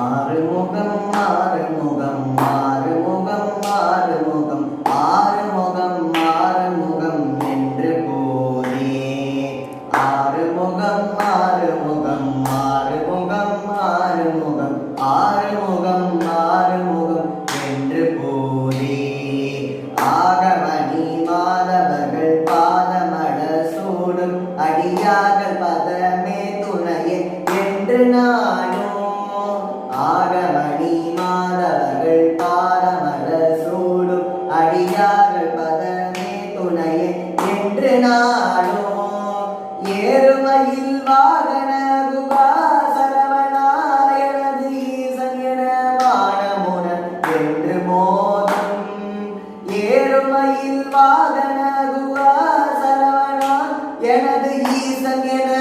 ஆறுமுகம் ஆறுமுகம் ஆறுமுகம் ஆறுமுகம் ஆறுமுகம் ஆறுமுகம் என்று போதே ஆறுமுகம் ஆறுமுகம் ஆறுமுகம் ஆறுமுகம் ஆறுமுகம் ஆறுமுகம் என்று போதே ஆகமணி மாதவர்கள் பாதமட சூடும் அடியார்கள் பதமே ஆகமணி மாதவர்கள் பாதமட சூடும் அடியார்கள் பதமே துணையே என்று நானோ ஏறுமையில் வாகன ஏறுமையில் வாகன குகா சரவணா எனது ஈசன் என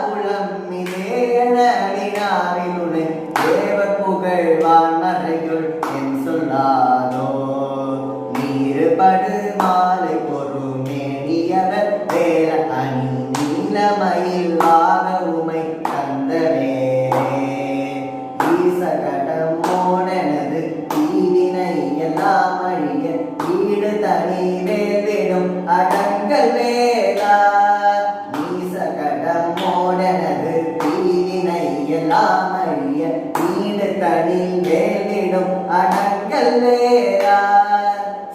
குலம் இதே தேவ புகழ் வான்மறையுள் என் சொல்லாரோ நீர் படு மாலை பொறுமேனியவர் வேற அணி நீலமயில் வாக உமை தந்தவே. ஈசகடம் மோனனது தீவினை எல்லாம் அழிய ஈடு தனி அடங்கல் வேலா ஈடு தனி வேதிடும் அடங்கல் வேலா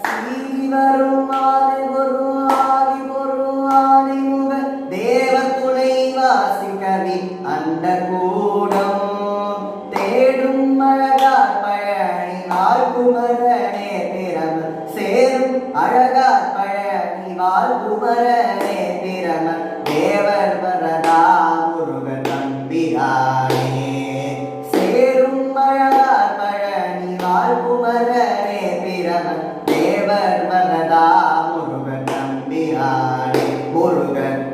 சீறி வரும் ஆதி ஒரு ஆதி ஒரு ஆதி முக தேவ துணை வாசி கவி அந்த கூடம். தேடும் அழகார் பழனி வாழ்குமரனே திறம சேரும் அழகார் பழனி வாழ்குமரனே தேவர் வரதா முருகன் நம்பியானே முருகன்